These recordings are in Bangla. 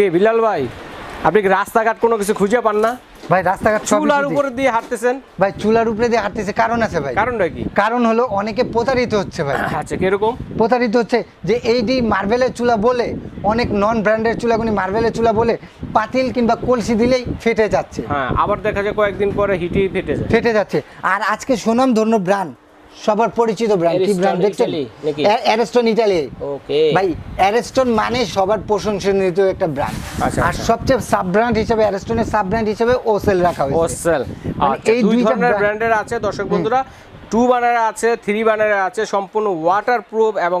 কে? বিলাল ভাই আপনি কি রাস্তাঘাট কোনো কিছু খুঁজে পান না? ভাই রাস্তাঘাট চুলার উপরে দিয়ে হাঁটতেছেন? ভাই চুলার উপরে দিয়ে হাঁটতেছে কারণ আছে ভাই। কারণটা কি? কারণ হলো অনেকে প্রতারিত হচ্ছে ভাই। আচ্ছা কীরকম? প্রতারিত হচ্ছে যে এইটি মার্বেলের চুলা বলে অনেক নন ব্র্যান্ডের চুলাগুনি মার্বেলের চুলা বলে পাতিল কিংবা কলসি দিলেই ফেটে যাচ্ছে। হ্যাঁ আবার দেখা যায় কয়েকদিন পরে হিটি ফেটে যায়। ফেটে যাচ্ছে। আর আজকে সুনাম ধন্য ব্র্যান্ড সবার পরিচিত ব্র্যান্ড কি ব্র্যান্ড দেখছেন? অ্যারেস্টন ইটালি ওকে ভাই অ্যারেস্টন মানে সবার প্রশংসনীয় একটা ব্র্যান্ড আচ্ছা, আর আচ্ছা। সবচেয়ে সাব ব্র্যান্ড হিসেবে অ্যারেস্টনের সাব ব্র্যান্ড হিসেবে ওসেল রাখা হয়েছে। ওসেল মানে আচ্ছা এই দুই ধরনের ব্র্যান্ডের আছে দর্শক বন্ধুরা। টু বানারে আছে থ্রি বানারে আছে সম্পূর্ণ ওয়াটার প্রুফ এবং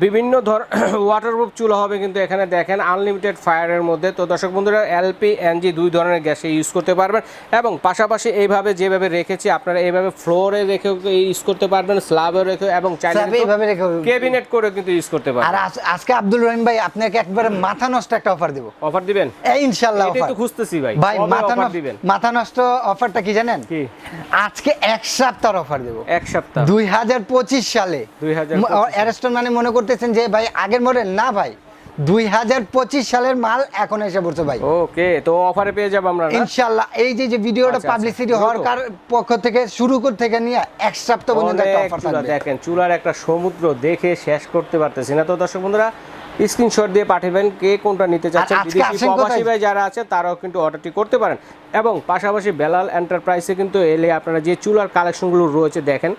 বিভিন্ন ধর ওয়াটার প্রুফ চুলা হবে কিন্তু এখানে দেখেন আনলিমিটেড ফায়ারের মধ্যে। তো দর্শক বন্ধুরা এলপি এনজি দুই ধরনের গ্যাসে ইউজ করতে পারবেন এবং পাশাপাশি এইভাবে যেভাবে রেখেছি আপনারা এইভাবে ফ্লোরে রেখেও ইউজ করতে পারবেন স্ল্যাবে রেখেও এবং এইভাবে ক্যাবিনেট করে কিন্তু ইউজ করতে পারবেন। আজ- আজকে আব্দুল রহিম ভাই আপনাকে একবারে মাথা নষ্ট একটা অফার দেবো। অফার দিবেন? এই ইনশাল্লাহ এটাই অফার তো খুঁজতেছি ভাই। ভাই মাথা নষ্ট দিবেন? মাথা নষ্ট অফারটা কি জানেন? কি? আজকে এক সপ্তাহ অফার দেবো। এক সপ্তাহ। দুই হাজার পঁচিশ সালে। 2025 অ্যারেস্টন মানে মনে করতেছেন যে ভাই আগের মডেল? না ভাই। দুই হাজার পঁচিশ সালের মাল এখন এসে পড়ছে ভাই। ওকে তো অফারে পেয়ে যাব আমরা ইনশাল্লাহ। এই যে যে ভিডিওটা আচ্ছা, আচ্ছা, পাবলিসিটি হওয়ার কার- পক্ষ থেকে শুরু করে থেকে নিয়ে এক সপ্তাহ পর্যন্ত একটা অফার থাকবে। দেখেন চুলার একটা সমুদ্র দেখে শেষ করতে পারতেছি না। তো দর্শক বন্ধুরা স্ক্রিনশট দিয়ে পাঠাবেন কে কোনটা নিতে চাচ্ছেন বিদেশি প্রবাসী ভাই যারা আছে তারাও কিন্তু অর্ডারটি করতে পারেন। এবং পাশাপাশি বেলাল এন্টারপ্রাইজে কিন্তু এলে আপনারা যে চুলার কালেকশনগুলো রয়েছে দেখেন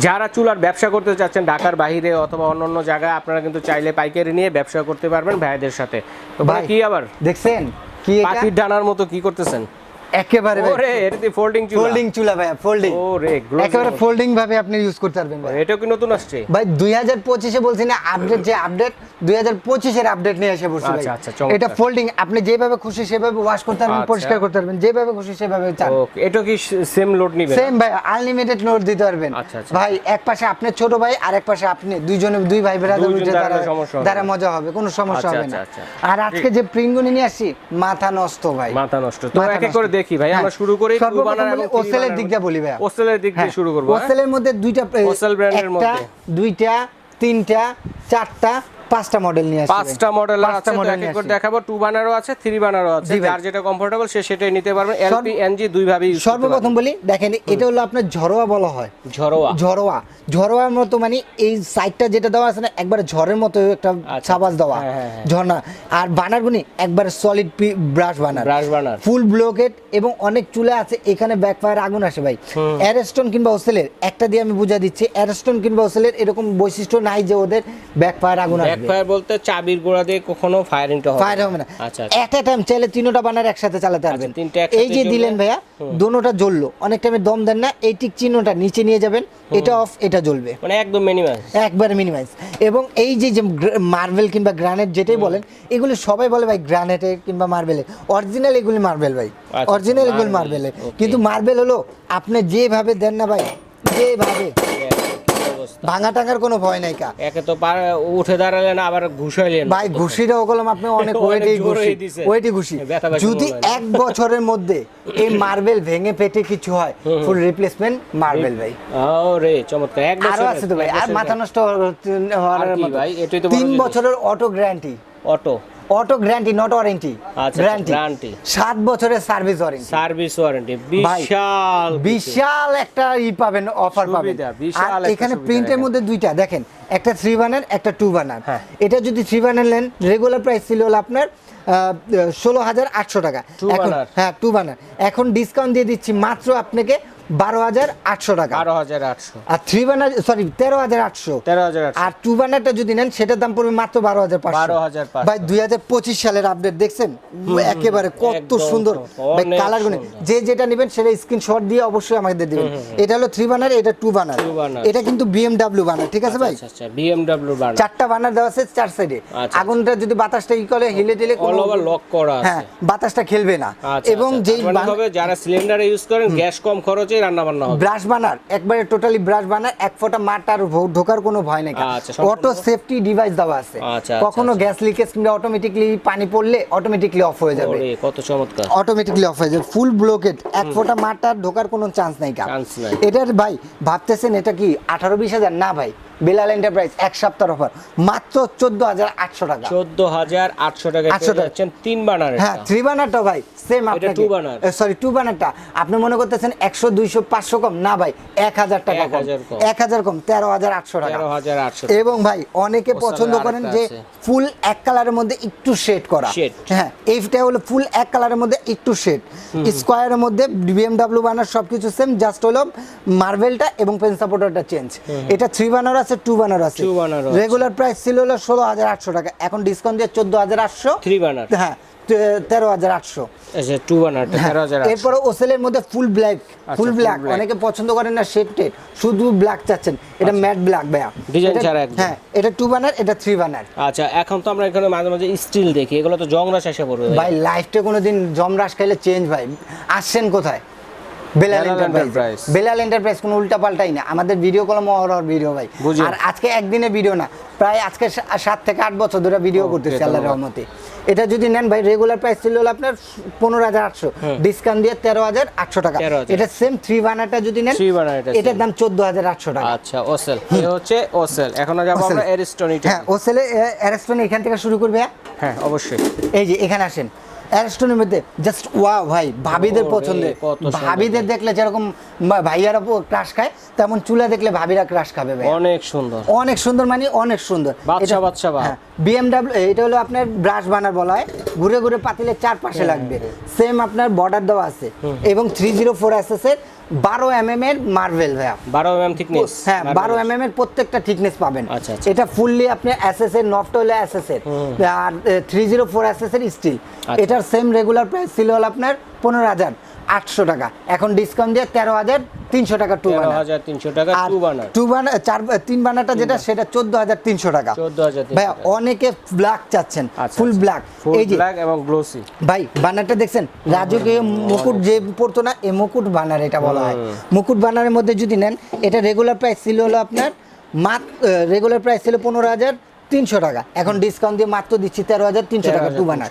যারা চুলার ব্যবসা করতে চাচ্ছেন ঢাকার বাহিরে অথবা অন্য অন্য জায়গায় আপনারা কিন্তু চাইলে পাইকারি নিয়ে ব্যবসা করতে পারবেন ভাইদের সাথে। তো ভাই ভাই, কি আবার? দেখছেন? কি পাখির ডানার মতো কি করতেছেন? একেবারে ওরে এটা ফোল্ডিং চুলা। ফোল্ডিং চুলা ভাই ফোল্ডিং ওরে একেবারে ফোল্ডিং ভাবে আপনি ইউজ করতে পারবেন ভাই এটাও কি নতুন আসছে? ভাই দুই হাজার পঁচিশে বলছি না আপডেট যে আপডেট দুই হাজার পঁচিশের আপডেট নিয়ে এসে ভাই আচ্ছা, আচ্ছা, চমৎকার। এটা ফোল্ডিং আপনি যেভাবে খুশি সেভাবে ওয়াশ করতে পারবেন আচ্ছা। পরিষ্কার করতে পারবেন যেভাবে খুশি সেভাবে চান। ওকে এটা কি সেম লোড নিবে সেম ভাই আনলিমিটেড নোট দিতে পারবেন। আচ্ছা, আচ্ছা। ভাই এক পাশে আপনার ছোট ভাই আর এক পাশে আপনি দুইজনে দুই ভাই বেরাদার দুইজন উঠে দ্বারা মজা হবে কোনো সমস্যা আচ্ছা, হবে না। আচ্ছা, আর আজকে যে প্রিন্টগুলো নিয়ে আসছি মাথা নষ্ট ভাই। মাথা নষ্ট। তো এক এক করে দেখি ভাই আমরা হ্যাঁ, শুরু করি ওসেলের দিক দিয়ে বলি ভাই ওসেলের দিক দিয়ে হ্যাঁ, শুরু করব হ্যাঁ? ওসেলের মধ্যে দুইটা ওসেল ব্র্যান্ডের মধ্যে। দুইটা তিনটা চারটা পাঁচটা মডেল নিয়ে আসছি। পাঁচটা মডেল আছে এক এক করে দেখাবো। টু বানারও আছে থ্রি বানারও আছে। যার যেটা কমফোর্টেবল সে সেটাই নিতে পারবেন এলপি এনজি দুই ভাবে ইউজ সর্বপ্রথম বলি দেখেন এটা হলো আপনার ঝরোয়া বলা হয়। ঝরোয়া। ঝরোয়া। ঝরোয়ার মতো মানে এই সাইডটা যেটা দেওয়া আছে না একবার ঝড়ের মতো একটা আচ্ছা। ছাবাস দেওয়া। হ্যাঁ, হ্যাঁ, হ্যাঁ। ঝর্ণা। আর বানারগুনি একবার solid brush burner brush burner full blockade এবং অনেক চুলে আছে এখানে ব্যাকফায়ার আগুন আসে ভাই। অ্যারেস্টন কিংবা ওসেলের একটা দিয়ে আমি বুঝা দিচ্ছি অ্যারেস্টন কিংবা ওসেলের এরকম বৈশিষ্ট্য নাই যে ওদের ব্যাকফায়ার আগুন আসবে। ব্যাকফায়ার বলতে চাবির গোড়া দিয়ে কখনো ফায়ারিংটা হবে ফায়ার হবে না। আচ্ছা এট এ টাইম চাইলে তিনোটা বানার একসাথে চালাতে পারবেন। আচ্ছা, তিনটে একসাথে এই যে দিলেন ভাইয়া দোনোটা জ্বললো। অনেক টাইমে দম দেন না এই টিক চিহ্নটা নিচে নিয়ে যাবেন এটা অফ এটা জ্বলবে। মানে একদম মিনিমাম একবারে মিনিমাইজ এবং এই যে যে মার্বেল কিংবা গ্রানাইট যেটাই বলেন এগুলো সবাই বলে ভাই গ্রানাইটে কিংবা মার্বেলে অরিজিনাল এগুলি মার্বেল ভাই। আচ্ছা, অরিজিনাল এগুলি মার্বেলে কিন্তু মার্বেল হলো আপনি যেভাবে দেন না ভাই যেভাবে। ভাঙা টাঙার কোনো ভয় নাই কা। একে তো পার উঠে দাঁড়ালেন আবার ঘুষাইলেন। ভাই ঘুষিটা ওগুলো আপনি অনেক অনেক ঘুষি। ওয়েটই ঘুষি। যদি এক বছরের মধ্যে এই মার্বেল ভেঙে পেটে কিছু হয় ফুল রিপ্লেসমেন্ট মার্বেল ভাই। ও রে চমৎকার। এক বছর আছে তো ভাই আর মাথা নষ্ট হওয়ার মতো। ভাই? এটাই তো তিন বছরের auto guarantee. Auto. Auto guarantee not warranty আচ্ছা, গ্যারান্টি। সাত বছরের সার্ভিস ওয়ারেন্টি সার্ভিস ওয়ারেন্টি বিশাল বিশাল একটা ই পাবেন অফার পাবেন। বিশাল আর এখানে প্রিন্টের মধ্যে দুইটা দেখেন একটা থ্রি বানার একটা টু বানার হ্যাঁ। এটা যদি থ্রি বানার নেন রেগুলার প্রাইস ছিল আপনার ষোলো হাজার আটশো টাকা। এখন হ্যাঁ টু বানার এখন ডিসকাউন্ট দিয়ে দিচ্ছি মাত্র আপনাকে বারো হাজার আটশো টাকা। বারো হাজার আটশো। আর থ্রি বানার সরি তেরো হাজার আটশো। তেরো হাজার আর টু বানারটা যদি নেন সেটার দাম পড়বে মাত্র বারো হাজার পাঁচশো। 12,500 ভাই দুই হাজার পঁচিশ সালের আপডেট দেখছেন? একেবারে কত সুন্দর। ভাই কালার সুন্দর। যে যেটা নেবেন সেটা স্ক্রিনশট দিয়ে অবশ্যই আমাদের দিবেন। এটা হলো থ্রি বানার এটা টু বানার এটা কিন্তু বিএমডাব্লিউ বানার ঠিক আছে ভাই? আচ্ছা আচ্ছা চারটা বানার দেওয়া আছে চার সাইডে আচ্ছা। আগুনটা যদি বাতাসটা ই করে হিলে টিলে অল ওভার লক করা আছে। হ্যাঁ বাতাসটা খেলবে না। আচ্ছা, এবং আচ্ছা। যেই মানে যারা সিলিন্ডারে ইউজ করেন গ্যাস কম খরচে রান্না বান্না হবে। ব্রাশ বানার একবারে টোটালি ব্রাশ বানার এক ফোঁটা মাঠ আর ঢোকার কোনো ভয় নেই। আচ্ছা, অটো সেফটি ডিভাইস দেওয়া আছে। আচ্ছা, আচ্ছা, কখনো গ্যাস লিকেজ কিংবা অটোমেটিকলি পানি পড়লে অটোমেটিকলি অফ হয়ে যাবে। কত চমৎকার। অটোমেটিকলি অফ হয়ে যাবে। ফুল ব্লকেট এক ফোঁটা মাটার ঢোকার কোনো চান্স নাই। এটার ভাই ভাবতেছেন এটা কি আঠারো বিশ হাজার? না ভাই। বেলাল এন্টারপ্রাইজ এক সপ্তাহ অফার। মাত্র চোদ্দ হাজার আটশো টাকা। চোদ্দ হাজার আটশো টাকা 800 টাকা। তিন বানার হ্যাঁ থ্রি বানারটা ভাই সেম আপনাকে। two burner। সরি টু বানারটা। আপনি মনে করতেছেন একশো দুইশো পাঁচশো কম? না ভাই এক হাজার টাকা কম। 1000 কম। এক হাজার কম তেরো হাজার আটশো টাকা। তেরো হাজার আটশো এবং ভাই অনেকে পছন্দ করেন যে ফুল এক কালারের মধ্যে একটু শেড করা। হ্যাঁ এইটা হলো ফুল এক কালারের মধ্যে একটু শেড স্কোয়ারের মধ্যে বিএমডাব্লিউ বানার সবকিছু সেম জাস্ট হলো মার্বেলটা এবং পেন সাপোর্টারটা চেঞ্জ এটা থ্রি বানার আছে টু বানার আছে। আছে। রেগুলার প্রাইস ছিল হলো ষোলো হাজার আটশো টাকা। এখন ডিসকাউন্ট দিয়ে চোদ্দ হাজার আটশো। থ্রি বানার হ্যাঁ তেরো হাজার আটশো। আচ্ছা টু বানার আটশো। এরপরে ওসেলের মধ্যে ফুল ব্ল্যাক আচ্ছা, ফুল ব্ল্যাক অনেকে পছন্দ করেন না শেপটেড শুধু ব্ল্যাক চাচ্ছেন। এটা ম্যাট ব্ল্যাক ভাইয়া। এটা- ছাড়া হ্যাঁ এটা টু বানার এটা থ্রি বানার আচ্ছা এখন তো আমরা এখানে মাঝে মাঝে স্টিল দেখি। এগুলো তো জংরাস এসে পড়বে ভাই লাইফটা কোনোদিন জমরাস খাইলে চেঞ্জ ভাই। আসছেন কোথায়? বেলাল এন্টারপ্রাইজ বেলাল এন্টারপ্রাইজ কোনো উল্টা পাল্টাই না। আমাদের ভিডিও কলম অহরহর ভিডিও ভাই। আর আজকে একদিনে ভিডিও না। প্রায় আজকে সাত থেকে আট বছর ধরে ভিডিও করতেছি ধন্যবাদ। রহমতে। এটা যদি নেন ভাই রেগুলার প্রাইস ছিল আপনার পনেরো হাজার আটশো। ডিসকাউন্ট দিয়ে তেরো হাজার আটশো টাকা। এটা সেম থ্রি বানারটা যদি নেন এটার দাম চোদ্দ হাজার আটশো টাকা। আচ্ছা ওসেল এ হচ্ছে ওসেল এখন যাব আমরা ওসেল। হ্যাঁ ও সেলে এখান থেকে শুরু করবে হ্যাঁ? হ্যাঁ অবশ্যই। এই যে এখানে আসেন। অ্যারেস্টনের মধ্যে জাস্ট ওয়া ভাই ভাবিদের সুন্দর ভাবিদের দেখলে যেরকম ভাইয়ারা ক্রাশ খায় তেমন চুলা দেখলে ভাবিরা ক্রাশ খাবে ভাই অনেক সুন্দর। অনেক সুন্দর মানে অনেক সুন্দর। বাচ্চা বাচ্চা। বিএমডাব্লিউ এটা হলো আপনার ব্রাশ বানার বলা হয়। ঘুরে ঘুরে পাতিলে চারপাশে লাগবে। সেম আপনার বর্ডার দেওয়া আছে। এবং থ্রি জিরো ফোর এর বারো এম এম এর মার্বেল ভাইয়া। বারো এম থিকনেস হ্যাঁ বারো এম এম এর প্রত্যেকটা থিকনেস পাবেন। আচ্ছা, আচ্ছা। এটা ফুললি আপনি এসএস এর নফট হলে এসএস এর। আর three zero four S S এর স্টিল আচ্ছা। এটার সেম রেগুলার প্রাইস ছিল হলো আপনার পনেরো হাজার। আটশো টাকা। এখন ডিসকাউন্ট দিয়ে তেরো হাজার তিনশো টাকা টু বানার হাজার তিনশো টাকা টু বানার টু বানার চার তিন বানারটা যেটা সেটা চোদ্দ হাজার তিনশো টাকা। 14,300 ভাইয়া অনেকে ব্ল্যাক চাচ্ছেন আচ্ছা, ফুল আচ্ছা। ব্ল্যাক এই যে ব্ল্যাক এবং গ্লোসি ভাই বানারটা দেখছেন? রাজুকে মুকুট যে পড়তো না এই মুকুট বানার এটা বলা হয়। মুকুট বানারের মধ্যে যদি নেন এটা রেগুলার প্রাইস ছিল হলো আপনার মাত্র রেগুলার প্রাইস ছিল পনেরো হাজার তিনশো টাকা। এখন ডিসকাউন্ট দিয়ে মাত্র দিচ্ছি তেরো হাজার তিনশো টাকা টু বানার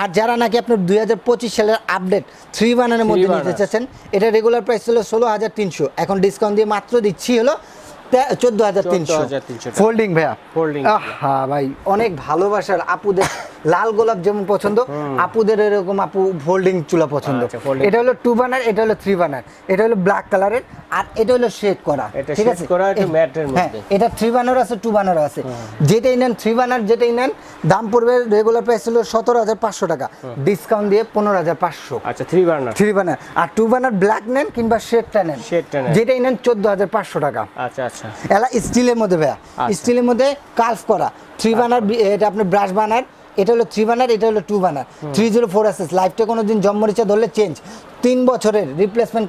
আর যারা নাকি আপনার দুই হাজার পঁচিশ সালের আপডেট থ্রি বানানের মধ্যে নিতে চাচ্ছেন এটা রেগুলার প্রাইস ছিল ষোলো হাজার তিনশো। এখন ডিসকাউন্ট দিয়ে মাত্র দিচ্ছি হলো চোদ্দ হাজার তিনশো। ফোল্ডিং ভাইয়া। ফোল্ডিং হ্যাঁ ভাই অনেক ভালোবাসার আপুদের লাল গোলাপ যেমন পছন্দ আপুদের এরকম আপু ফোল্ডিং চুলা পছন্দ। আচ্ছা, এটা হলো টু বানার এটা হলো থ্রি বানার এটা হলো ব্ল্যাক কালারের আর এটা হলো শেড করা ঠিক আছে? হ্যাঁ এটা থ্রি বানার আছে টু বানার আছে। যেটাই নেন থ্রি বানার যেটাই নেন দাম পড়বে রেগুলার প্রাইস ছিল সতেরো হাজার পাঁচশো টাকা। ডিসকাউন্ট দিয়ে পনেরো হাজার পাঁচশো। আচ্ছা থ্রি বার্নার থ্রি বানার আর টু বানার ব্ল্যাক নেন কিংবা শেডটা নেন। Shade-টা নেন। যেটাই নেন চোদ্দ হাজার পাঁচশো টাকা। আচ্ছা আচ্ছা। এলা স্টিলের মধ্যে ভাইয়া। আচ্ছা। স্টিলের মধ্যে কালফ করা। থ্রি বানার এটা আপনার ব্রাশ বানার এটা হলো থ্রি বানার এটা হলো two burner three zero four SS লাইফটা কোনো দিন জম্মরিচা ধরলে চেঞ্জ তিন বছরের রিপ্লেসমেন্ট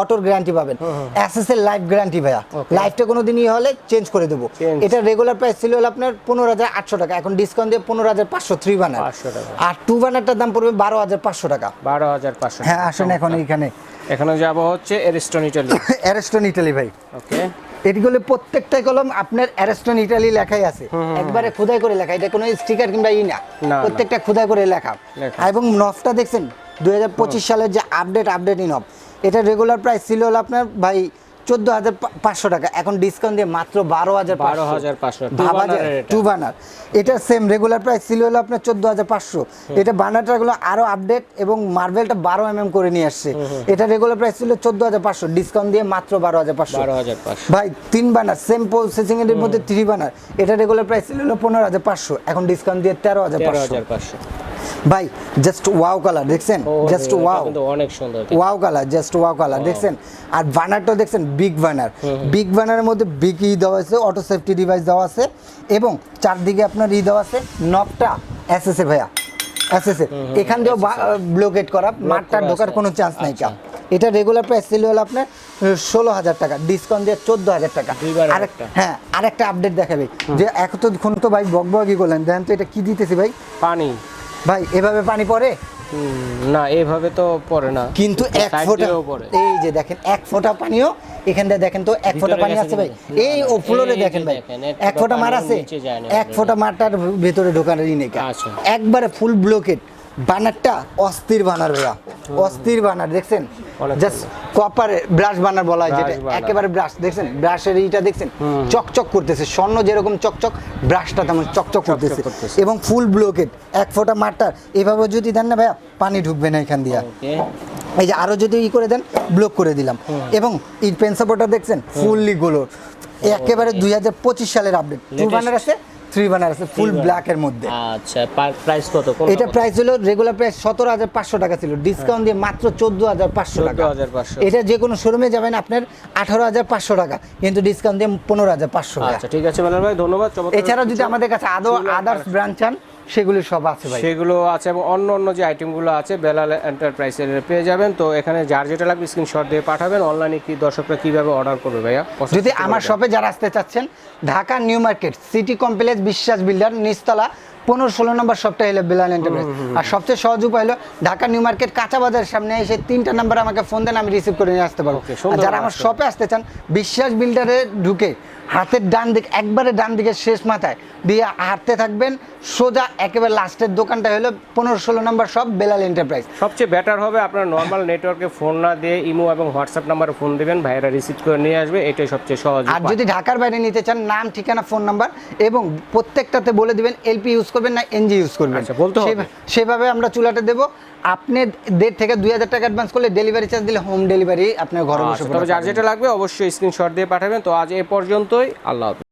অটোর গ্যারান্টি পাবেন। এসএস এর লাইফ গ্যারান্টি ভাইয়া। লাইফটা কোনো দিনই হলে চেঞ্জ করে দেবো। এটা রেগুলার প্রাইস ছিল হলো আপনার পনেরো হাজার আটশো টাকা। এখন ডিসকাউন্ট দিয়ে পনেরো হাজার পাঁচশো থ্রি বানার আর টু বানারটার দাম পড়বে বারো হাজার পাঁচশো টাকা। বারো হাজার পাঁচশো হ্যাঁ আসেন এখন এইখানে। এখানে যাব হচ্ছে এরিস্টন ইটালি অ্যারেস্টন ইটালি ভাই। ওকে এগুলো প্রত্যেকটা কলম আপনার অ্যারেস্টন ইটালি লেখাই আছে। একবারে খোদাই করে লেখা এটা কোনো স্টিকার কিংবা ই না। প্রত্যেকটা খোদাই করে লেখা। এবং নফটা দেখছেন দুই হাজার পঁচিশ সালের যে আপডেট আপডেট ইনফ এটা রেগুলার প্রাইস ছিল আপনার ভাই চোদ্দ হাজার পাঁচশো টাকা। এখন ডিসকাউন্ট দিয়ে মাত্র বারো হাজার 12,500 Two banner এর টু বানার এটা সেম রেগুলার প্রাইস ছিল হলো আপনার চোদ্দ হাজার পাঁচশো। এটা বানারটাগুলো আরও আপডেট এবং মার্বেলটা বারো এম এম করে নিয়ে আসছে। এটা রেগুলার প্রাইস ছিল চোদ্দ হাজার পাঁচশো। ডিসকাউন্ট দিয়ে মাত্র বারো হাজার পাঁচশো। বারো হাজার পাঁচশো। ভাই তিন বানার সেম প্রসেসিং এর মধ্যে থ্রি বানার এটা রেগুলার প্রাইস ছিল পনেরো হাজার পাঁচশো। এখন ডিসকাউন্ট দিয়ে তেরো হাজার পাঁচশো। হাজার পাঁচশো। ভাই জাস্ট ওয়াও কালার দেখছেন? জাস্ট ওয়াও অনেক সুন্দর wow colour just wow colour দেখছেন? আর বানারটা দেখছেন বিগ বানার বিগ বানারের মধ্যে বিগ ই দেওয়া আছে অটো সেফটি ডিভাইস দেওয়া আছে এবং চারদিকে আপনার ই দেওয়া আছে নবটা এসএসএ ভাইয়া। এসএসএ এখান দিয়েও ব্লকেট করা মাঠটা ঢোকার কোনো চান্স নাই কা আচ্ছা। এটা রেগুলার প্রাইস ছিল হলো আপনার ষোলো হাজার টাকা ডিসকাউন্ট দিয়ে চোদ্দ হাজার টাকা। দুইবার আরেক- একটা। হ্যাঁ আরেকটা আপডেট দেখাবে। যে এতক্ষণ তো ভাই বকবকি করলেন দেখেন তো এটা কি দিতেছি ভাই? পানি। ভাই এভাবে পানি পড়ে? না এভাবে তো পড়ে না। কিন্তু এক ফোঁটা এই যে দেখেন এক ফোঁটা পানিও এখান থেকে দেখেন তো এক ফোঁটা পানি আছে ভাই। এই ও ফ্লোরে দেখেন ভাই এক ফোঁটা মার আছে এক ফোঁটা মারটার ভেতরে ঢোকানোর ই নেই। আচ্ছা। একবারে ফুল ব্লকেট বানারটা অস্থির বানার ভাইয়া অস্থির বানার দেখছেন? জাস্ট কপার ব্রাশ বানার বলা হয় যেটা একেবারে ব্রাশ দেখছেন? ব্রাশের এইটা দেখছেন? চকচক করতেছে স্বর্ণ যেরকম চকচক ব্রাশটা তেমন চকচক করতেছে। এবং ফুল ব্লকেট এক ফোঁটা মাঠটার এভাবে যদি দেন না ভাইয়া পানি ঢুকবে না এখান দিয়া। এই যে আরও যদি ই করে দেন ব্লক করে দিলাম। এবং এই পেন সাপোর্টার দেখছেন? ফুললি গোলো একেবারে দুই হাজার পঁচিশ সালের আপডেট টু। বানার আছে থ্রি বানার আছে ফুল ব্ল্যাকের মধ্যে। আচ্ছা প্রাইস কত? এটা প্রাইস হলো রেগুলার প্রাইস সতেরো হাজার পাঁচশো টাকা ছিল। ডিসকাউন্ট দিয়ে মাত্র চোদ্দ হাজার পাঁচশো টাকা। এটা যে কোনো শোরুমে যাবেন আপনার আঠারো হাজার পাঁচশো টাকা কিন্তু ডিসকাউন্ট দিয়ে পনেরো হাজার পাঁচশো টাকা। আচ্ছা ঠিক আছে ভাই ধন্যবাদ এছাড়াও যদি আমাদের কাছে আদৌ আদার্স ব্রাঞ্চ চান সেগুলি সব আছে ভাই। সেগুলো আছে এবং অন্য অন্য যে আইটেমগুলো আছে বেলাল এন্টারপ্রাইজের পেয়ে যাবেন। তো এখানে যার যেটা লাগবে স্ক্রিনশট দিয়ে পাঠাবেন। অনলাইনে কি দর্শকরা কীভাবে অর্ডার করবে ভাইয়া? যদি আমার শপে যারা আসতে চাচ্ছেন Dhaka New Market City Complex Biswas Builder নিচতলা পনেরো ষোলো নম্বর শপটা হলো বেলাল এন্টারপ্রাইজ আর সবচেয়ে সহজ উপায় হলো ঢাকা নিউ মার্কেট কাঁচা বাজারের সামনে এসে তিনটা নাম্বার আমাকে ফোন দেন আমি রিসিভ করে নিয়ে আসতে পারব। যারা আমার শপে আসতে চান বিশ্বাস বিল্ডারে ঢুকে হাতের ডান দিক একবারে ডান দিকে শেষ মাথায় দিয়ে হাঁটতে থাকবেন। সোজা একেবারে লাস্টের দোকানটা হলো পনেরো ষোলো নম্বর সব বেলাল এন্টারপ্রাইজ সবচেয়ে বেটার হবে আপনার নর্মাল নেটওয়ার্কে ফোন না দিয়ে ইমো এবং হোয়াটসঅ্যাপ নাম্বারে ফোন দিবেন ভাইয়েরা রিসিভ করে নিয়ে আসবে এটাই সবচেয়ে সহজ আর যদি ঢাকার বাইরে নিতে চান নাম ঠিকানা ফোন নাম্বার এবং প্রত্যেকটাতে বলে দিবেন এলপি ইউজ করবেন না এনজি ইউজ করবেন। আচ্ছা, বলতে সেভাবে আমরা চুলাটা দেবো। আপনি দেড় থেকে দুই হাজার টাকা অ্যাডভান্স করলে ডেলিভারি চার্জ দিলে হোম ডেলিভারি আপনার ঘরে বসে আচ্ছা, তবে যার যেটা লাগবে অবশ্যই স্ক্রিনশট দিয়ে পাঠাবেন। তো আজ এ পর্যন্তই আল্লাহ হাফিজ।